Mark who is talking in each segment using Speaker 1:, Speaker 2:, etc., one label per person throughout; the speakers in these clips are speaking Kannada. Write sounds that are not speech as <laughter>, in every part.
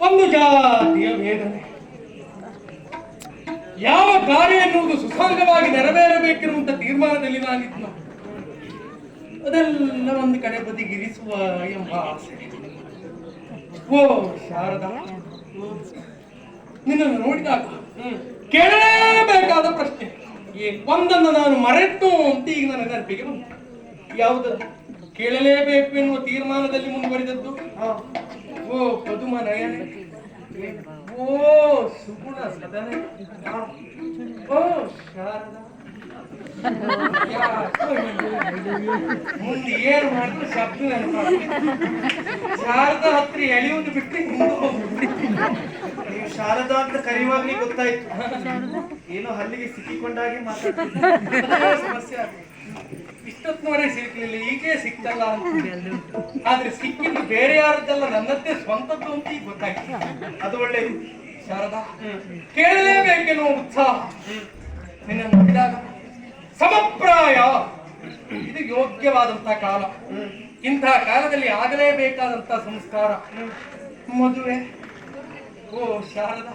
Speaker 1: ಒಂದು ಜಾತಿಯ ವೇದನೆ ಯಾವ ಕಾರ್ಯ ಎನ್ನುವುದು ಸುಸಂಗವಾಗಿ ನೆರವೇರಬೇಕೆನ್ನುವಂತ ತೀರ್ಮಾನದಲ್ಲಿ ನಾನಿದ್ನು. ಅದೆಲ್ಲ ಒಂದು ಕಡೆ ಬದಿಗಿರಿಸುವ ಎಂಬ ಆಸೆ. ಓ ಶಾರದಾ. ನಿನ್ನನ್ನು ನೋಡಿದಾಗ ಕೇಳಲೇಬೇಕಾದ ಪ್ರಶ್ನೆ. ಒಂದನ್ನು ನಾನು ಮರೆತು ಅಂತ ಈಗ ನನ್ನ ನೆನಪಿಗೆ ಬಂತು ಯಾವುದದ್ದು ಕೇಳಲೇಬೇಕು ಎನ್ನುವ ತೀರ್ಮಾನದಲ್ಲಿ ಮುಂದುವರಿದದ್ದು. ಓ ಪದುಮ ನಯನ ಓ ಸುಗುಣ ಸದನ ಓ ಶಾರದಾ? ಮುಂದೆ ಏನು ಮಾಡಿದ್ರು ಶಬ್ದ. ಶಾರದಾ ಹತ್ರ ಎಳೆಯುವುದು ಬಿಟ್ಟು ಹಿಂದೆ
Speaker 2: ನೀವು ಶಾರದಾ ಅಂತ ಕರೆಯುವಾಗ್ಲೇ ಗೊತ್ತಾಯ್ತು ಏನೋ ಹಲ್ಲಿಗೆ ಸಿಕ್ಕಿಕೊಂಡಾಗೆ ಮಾತಾಡ್ತಿದ್ದೆ
Speaker 1: ಅದೇ <laughs> ಸಮಸ್ಯೆ ಆಗಿದೆ. ಇಷ್ಟೊತ್ತಿನವರೆಗೆ ಸಿಕ್ಲಿಲ್ಲ ಈಗೇ ಸಿಕ್ತಲ್ಲ ಅಂತ ಆದ್ರೆ ಸಿಕ್ಕಿದ್ದು ಬೇರೆ ಯಾರದ್ದಲ್ಲ, ನನ್ನದ್ದೇ ಸ್ವಂತದ್ದು ಅಂತ ಈಗ ಗೊತ್ತಾಯ್ತು.
Speaker 2: ಅದು ಒಳ್ಳೇದು
Speaker 1: ಶಾರದಾ, ಕೇಳಲೇಬೇಕೆನ್ನುವ ಉತ್ಸಾಹ. ನಿನ್ನ ನೋಡಿದಾಗ ಸಮಪ್ರಾಯ. ಇದು ಯೋಗ್ಯವಾದಂತಹ ಕಾಲ. ಇಂತಹ ಕಾಲದಲ್ಲಿ ಆಗಲೇಬೇಕಾದಂತಹ ಸಂಸ್ಕಾರ. ಮದುವೆ. ಓ, ಶಾರದಾ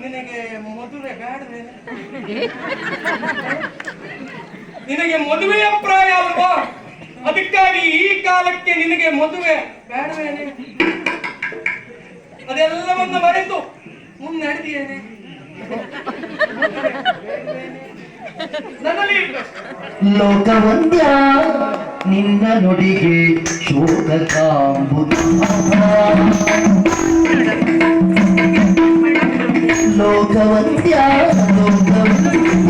Speaker 1: ನಿನಗೆ ಮದುವೆ ಬೇಡವೇ ನಿನಗೆ ಮದುವೆಯ ಪ್ರಾಯ ಅಲ್ವಾ? ಅದಕ್ಕಾಗಿ ಈ ಕಾಲಕ್ಕೆ ನಿನಗೆ ಮದುವೆ ಬೇಡವೇನೆ? ಅದೆಲ್ಲವನ್ನ ಮರೆತು ಮುನ್ನಡೆದಿಯೇನೆ ನನ್ನಲ್ಲಿ.
Speaker 3: ಲೋಕವಂದ್ಯ ನಿನ್ನ ನುಡಿಗೆ ಶೋಕ ಕಾಂಬುದು ಲೋಕವಂದ್ಯ ಲೋಕವಂದ್ಯ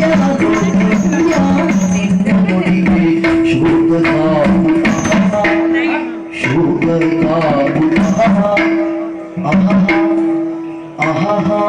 Speaker 3: ಶೋಕ ಕಾಂಬುದು ಆಹಾ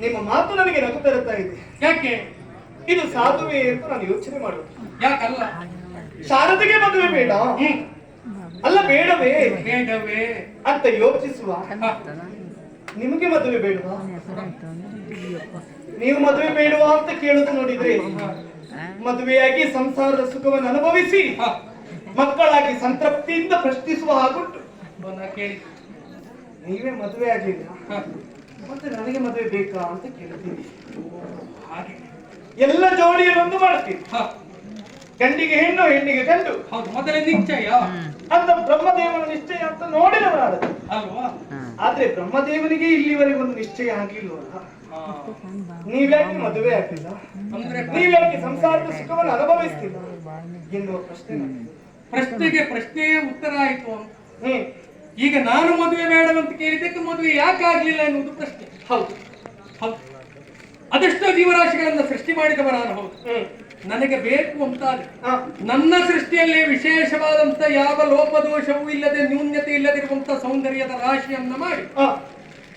Speaker 2: ನಿಮ್ಮ ಮಾತು ನನಗೆ ನಗು ತರುತ್ತಾ ಇದೆ.
Speaker 1: ಯಾಕೆ?
Speaker 2: ಇದು ಸಾಧುವೆ ಅಂತ ನಾನು ಯೋಚನೆ ಮಾಡುವುದು.
Speaker 1: ಯಾಕಲ್ಲ?
Speaker 2: ಶಾರದೆಗೆ ಮದುವೆ ಬೇಡ. ಅಲ್ಲ ಬೇಡವೇ?
Speaker 1: ಬೇಡವೇ?
Speaker 2: ಅಂತ ಯೋಚಿಸುವ. ನಿಮಗೆ ಮದುವೆ ಬೇಡವಾ? ನೀವು ಮದುವೆ ಬೇಡವಾ ಅಂತ ಕೇಳುದು ನೋಡಿದ್ರೆ ಮದುವೆಯಾಗಿ ಸಂಸಾರದ ಸುಖವನ್ನು ಅನುಭವಿಸಿ ಮಕ್ಕಳಾಗಿ ಸಂತೃಪ್ತಿಯಿಂದ ಪ್ರಶ್ನಿಸುವ ಹಾಗುಂಟು.
Speaker 1: ಕೇಳಿ.
Speaker 2: ನೀವೇ ಮದುವೆ ಆಗ್ಲಿಲ್ಲ. ಮತ್ತೆ ನನಗೆ ಮದುವೆ ಬೇಕಾ ಅಂತ ಕೇಳ್ತೀನಿ.
Speaker 1: ಹಾಗೆ.
Speaker 2: ಎಲ್ಲ ಜೋಡಿಯನ್ನೊಂದು ಮಾಡ್ತೀನಿ.
Speaker 1: ಹ.
Speaker 2: ಗಂಡಿಗೆ ಹೆಣ್ಣು ಹೆಣ್ಣಿಗೆ ಗಂಡು.
Speaker 1: ಹೌದು ಮೊದಲೇ ನಿಶ್ಚಯ.
Speaker 2: ಅಂತ ಬ್ರಹ್ಮದೇವನ ನಿಶ್ಚಯ ಅಂತ ನೋಡಿದವರಾದ
Speaker 1: ಅಲ್ವಾ?
Speaker 2: ಆದ್ರೆ ಬ್ರಹ್ಮದೇವನಿಗೆ ಇಲ್ಲಿವರೆಗೆ ಒಂದು ನಿಶ್ಚಯ ಆಗಿಲ್ವಲ್ಲ?
Speaker 1: ಹ.
Speaker 2: ನೀವ್ಯಾಕೆ ಮದುವೆ ಆಗ್ತಿಲ್ಲ
Speaker 1: ಅಂದ್ರೆ
Speaker 2: ನೀವ್ಯಾಕೆ ಸಂಸಾರದ ಸುಖವನ್ನು ಅನುಭವಿಸ್ತಿಲ್ಲ? ಎನ್ನುವ ಪ್ರಶ್ನೆ
Speaker 1: ಪ್ರಶ್ನೆಗೆ ಪ್ರಶ್ನೆಯೇ ಉತ್ತರ ಆಯ್ತು ಅಂತ.
Speaker 2: ಹ್ಮ್.
Speaker 1: ಈಗ ನಾನು ಮದುವೆ ಬೇಡವಂತ ಕೇಳಿದ್ದಕ್ಕೆ ಮದುವೆ ಯಾಕೆ ಆಗ್ಲಿಲ್ಲ ಎನ್ನುವುದು ಪ್ರಶ್ನೆ.
Speaker 2: ಹೌದು.
Speaker 1: ಹೌದು. ಅದೆಷ್ಟೋ ಜೀವರಾಶಿಗಳನ್ನ ಸೃಷ್ಟಿ ಮಾಡಿದವ ನಾನು. ಹೌದು. ನನಗೆ ಬೇಕು ಅಂತ ನನ್ನ ಸೃಷ್ಟಿಯಲ್ಲಿ ವಿಶೇಷವಾದಂತ ಯಾವ ಲೋಪದೋಷವೂ ಇಲ್ಲದೆ ನ್ಯೂನ್ಯತೆ ಇಲ್ಲದಿರುವಂತ ಸೌಂದರ್ಯದ ರಾಶಿಯನ್ನ ಮಾಡಿ.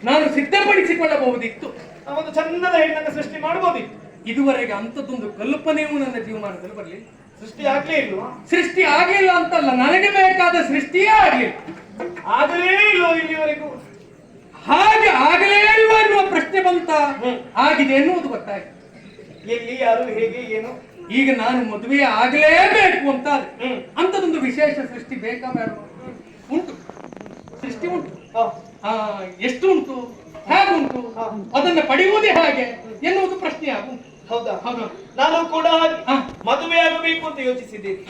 Speaker 1: ನಾನು ಸಿದ್ಧಪಡಿಸಿಕೊಳ್ಳಬಹುದಿತ್ತು.
Speaker 2: ಒಂದು ಚಂದದ ಹೆಣ್ಣನ್ನು ಸೃಷ್ಟಿ ಮಾಡಬಹುದಿತ್ತು.
Speaker 1: ಇದುವರೆಗೆ ಅಂಥದ್ದೊಂದು ಕಲ್ಪನೆಯೂ ನನ್ನ ಜೀವಮಾನದಲ್ಲಿ ಬರಲಿಲ್ಲ.
Speaker 2: ಸೃಷ್ಟಿ ಆಗ್ಲೇ ಇಲ್ವಾ?
Speaker 1: ಸೃಷ್ಟಿ ಆಗಿಲ್ಲ ಅಂತಲ್ಲ ನನಗೆ ಬೇಕಾದ ಸೃಷ್ಟಿಯೇ ಆಗಲಿಲ್ಲ.
Speaker 2: ಆಗಲೇ ಇಲ್ವೋ ಇಲ್ಲಿವರೆಗೂ?
Speaker 1: ಹಾಗೆ ಆಗಲೇ ಇಲ್ವಾ ಎನ್ನುವ ಪ್ರಶ್ನೆ ಬಂತ. ಆಗಿದೆ ಎನ್ನುವುದು ಗೊತ್ತಾಯ್ತು.
Speaker 2: ಎಲ್ಲಿ ಯಾರು ಹೇಗೆ ಏನು?
Speaker 1: ಈಗ ನಾನು ಮದುವೆ ಆಗಲೇಬೇಕು ಅಂತ ಅಂತದೊಂದು ವಿಶೇಷ ಸೃಷ್ಟಿ ಬೇಕಾ ಬೇಡ? ಉಂಟು. ಸೃಷ್ಟಿ ಉಂಟು. ಎಷ್ಟು ಉಂಟು? ಹೇಗುಂಟು?
Speaker 2: ಅದನ್ನು
Speaker 1: ಅದನ್ನ ಪಡೆಯುವುದೇ ಹಾಗೆ ಎನ್ನುವುದು ಪ್ರಶ್ನೆ ಆಗುಂಟು
Speaker 2: ಹೌದಾ?
Speaker 1: ಹೌದು.
Speaker 2: ನಾನು ಕೂಡ. ಮದುವೆ ಆಗಬೇಕು ಅಂತ ಯೋಚಿಸಿದ್ದೀನಿ.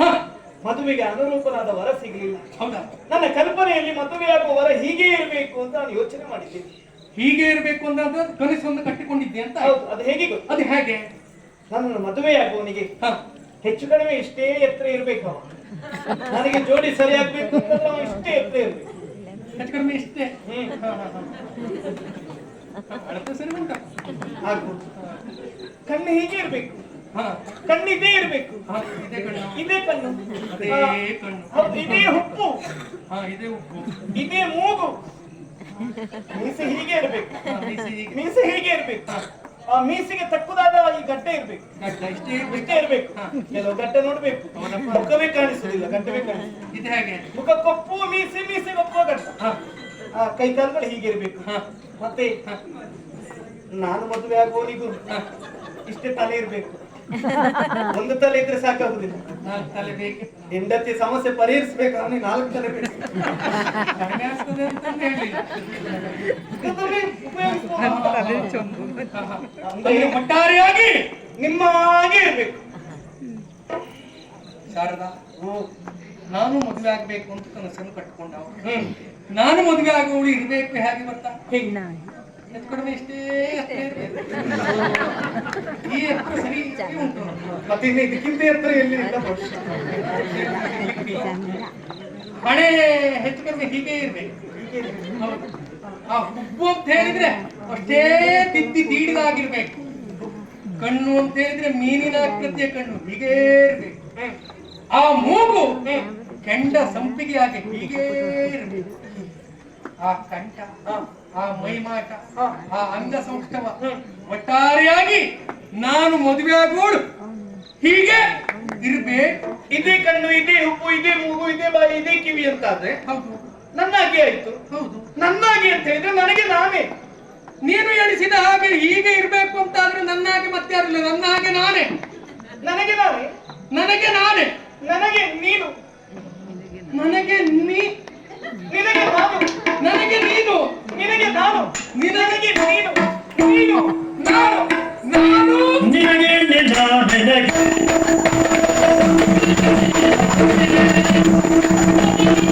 Speaker 2: ಮದುವೆಗೆ ಅನುರೂಪನಾದ ವರ ಸಿಗಲಿಲ್ಲ.
Speaker 1: ಹೌದಾ?
Speaker 2: ನನ್ನ ಕಲ್ಪನೆಯಲ್ಲಿ ಮದುವೆಯಾಗುವ ವರ ಹೀಗೆ ಇರಬೇಕು ಅಂತ ನಾನು ಯೋಚನೆ ಮಾಡಿದ್ದೀನಿ.
Speaker 1: ಹೀಗೆ ಇರಬೇಕು ಅಂತ ಕನಸು ಕನಸನ್ನು ಕಟ್ಟಿಕೊಂಡಿದ್ದೆ ಅಂತ
Speaker 2: ಹೌದು ಅದು ಹೇಗೆ ಗೊತ್ತು?
Speaker 1: ಅದು ಹೇಗೆ?
Speaker 2: ನನ್ನ ಮದುವೆಯಾಗುವವನಿಗೆ
Speaker 1: ಹ,
Speaker 2: ಹೆಚ್ಚು ಕಡಿಮೆ ಇಷ್ಟೇ ಎತ್ತರ ಇರಬೇಕು ನನಗೆ ಜೋಡಿ ಸರಿ ಆಗ್ಬೇಕು ಅಂತಂದ್ರೆ ಇಷ್ಟೇ ಎತ್ತರ ಇರಬೇಕು.
Speaker 1: ಹೆಚ್ಚು ಕಡಿಮೆ ಇಷ್ಟೇ? ಸರಿ ಉಂಟ?
Speaker 2: ಆಗ್ಬೋದು. ಕಣ್ಣು ಹೀಗೆ ಇರ್ಬೇಕು.
Speaker 1: ಹ,
Speaker 2: ಕಣ್ಣಿದೇ ಇರ್ಬೇಕು.
Speaker 1: ಇದೇ ಕಣ್ಣು.
Speaker 2: ಇದೇ ಹೌದು ಇದೇ ಹುಪ್ಪು
Speaker 1: ಇದೇ ಉಪ್ಪು
Speaker 2: ಇದೇ ಮೂಗು. ಮೀಸೆ ಹೀಗೆ ಇರಬೇಕು.
Speaker 1: ಮೀಸೆ ಹೀಗೆ.
Speaker 2: ಇರಬೇಕು. ಆ ಮೀಸೆಗೆ ತಕ್ಕುದಾದ ಈ ಗಡ್ಡೆ ಇರ್ಬೇಕು.
Speaker 1: ಇಷ್ಟೇ ಇರ್ಬೇಕು.
Speaker 2: ಕೆಲವು ಗಡ್ಡೆ ನೋಡ್ಬೇಕು. ಮುಖವೇ ಕಾಣಿಸುದಿಲ್ಲ ಗಡ್ಡವೇ ಕಾಣಿಸುದು
Speaker 1: ಇದೆ ಹಾಗೆ?
Speaker 2: ಮುಖ ಕಪ್ಪು ಮೀಸಿ ಮೀಸೆ ಕಪ್ಪು ಗಡ್ಡ. ಆ ಕೈ ಕಾಲುಗಳು ಹೀಗೆ ಇರ್ಬೇಕು. ಮತ್ತೆ ನಾನು ಮದುವೆ ಆಗುವವನಿಗೂ. ಇಷ್ಟೇ ತಲೆ ಇರ್ಬೇಕು. ಒಂದು ತಲೆ ಇದ್ರೆ ಸಾಕಾಗುದಿಲ್ಲ.
Speaker 1: ನಾಲ್ಕು ತಲೆ ಬೇಕು
Speaker 2: ಹೆಂಡತಿ ಸಮಸ್ಯೆ ಪರಿಹರಿಸಬೇಕು ಅವನಿಗೆ ನಾಲ್ಕು ತಲೆ ಬೇಕು.
Speaker 1: ಒಟ್ಟಾರೆಯಾಗಿ
Speaker 2: ನಿಮ್ಮ ಹಾಗೆ ಇರ್ಬೇಕು.
Speaker 1: ಶಾರದಾ. ನಾನು ಮದುವೆ ಆಗ್ಬೇಕು ಅಂತ ಕನಸನ್ನು
Speaker 2: ಕಟ್ಕೊಂಡ
Speaker 1: ನಾನು ಮದುವೆ ಆಗುವ ಇರ್ಬೇಕು ಹೇಗೆ ಬರ್ತಾ ಇಷ್ಟೇ ಎತ್ತರ ಇರ್ಬೇಕು. ಈ ಎತ್ತರ ಸರಿ ಉಂಟು
Speaker 2: ಮತ್ತೆ ಇನ್ನು ಇದಕ್ಕಿಂತ ಎತ್ತರ ಎಲ್ಲಿ.
Speaker 1: ಹಣೆ ಹೆಚ್ಚು ಕಡಿಮೆ ಹೀಗೆ ಇರ್ಬೇಕು. ಆ ಹುಬ್ಬು ಅಂತ ಹೇಳಿದ್ರೆ ಅಷ್ಟೇ ತಿದ್ದಿ ತೀಡಿದಾಗಿರ್ಬೇಕು ಕಣ್ಣು ಅಂತ ಹೇಳಿದ್ರೆ ಮೀನಿನ ಆಕೃತಿಯ ಕಣ್ಣು ಹೀಗೆ ಇರ್ಬೇಕು ಆ ಮೂಗು ಕೆಂಡ ಸಂಪಿಗೆ ಆಗಿ ಹೀಗೆ ಇರ್ಬೇಕು ಆ ಕಂಠ, ಆ ಮೈಮಾಟ, ಆ ಅಂಗ ಸಂಸ್ಥವ ಒಟ್ಟಾರೆಯಾಗಿ ನಾನು ಮದುವೆ ಆಗೋಳು. ಹೀಗೆ ಇರ್ಬೇಕು
Speaker 2: ಇದೇ ಕಣ್ಣು ಇದೇ ಹುಬ್ಬು ಇದೇ ಮೂಗು ಇದೇ ಬಾಯಿ ಇದೇ ಕಿವಿ ಅಂತ ಆದ್ರೆ
Speaker 1: ಹೌದು.
Speaker 2: ನನ್ನಾಗೆ ಆಯ್ತು.
Speaker 1: ಹೌದು.
Speaker 2: ನನ್ನಾಗೆ ಅಂತ ಹೇಳಿದ್ರೆ ನನಗೆ ನಾನೇ.
Speaker 1: ನೀನು ಎಣಿಸಿದ ಹಾಗೆ ಹೀಗೆ ಇರ್ಬೇಕು ಅಂತ ಆದ್ರೆ ನನ್ನ ಹಾಗೆ ಮತ್ತೆ ಯಾರಿಲ್ಲ ನನ್ನ ಹಾಗೆ ನಾನೇ.
Speaker 2: ನನಗೆ ನಾನೇ.
Speaker 1: ನನಗೆ ನಾನೇ.
Speaker 2: ನನಗೆ ನೀನು.
Speaker 1: ನನಗೆ ನೀ.
Speaker 2: ನಿನಗೆ ನಾನು.
Speaker 1: ನನಗೆ ನೀನು.
Speaker 2: ನಿನಗೆ ನಾನು.
Speaker 1: ನಿನಗೆ
Speaker 2: ನೀನು ನೀನು.
Speaker 1: ನಾನು. ನಾನು.
Speaker 4: Thank you.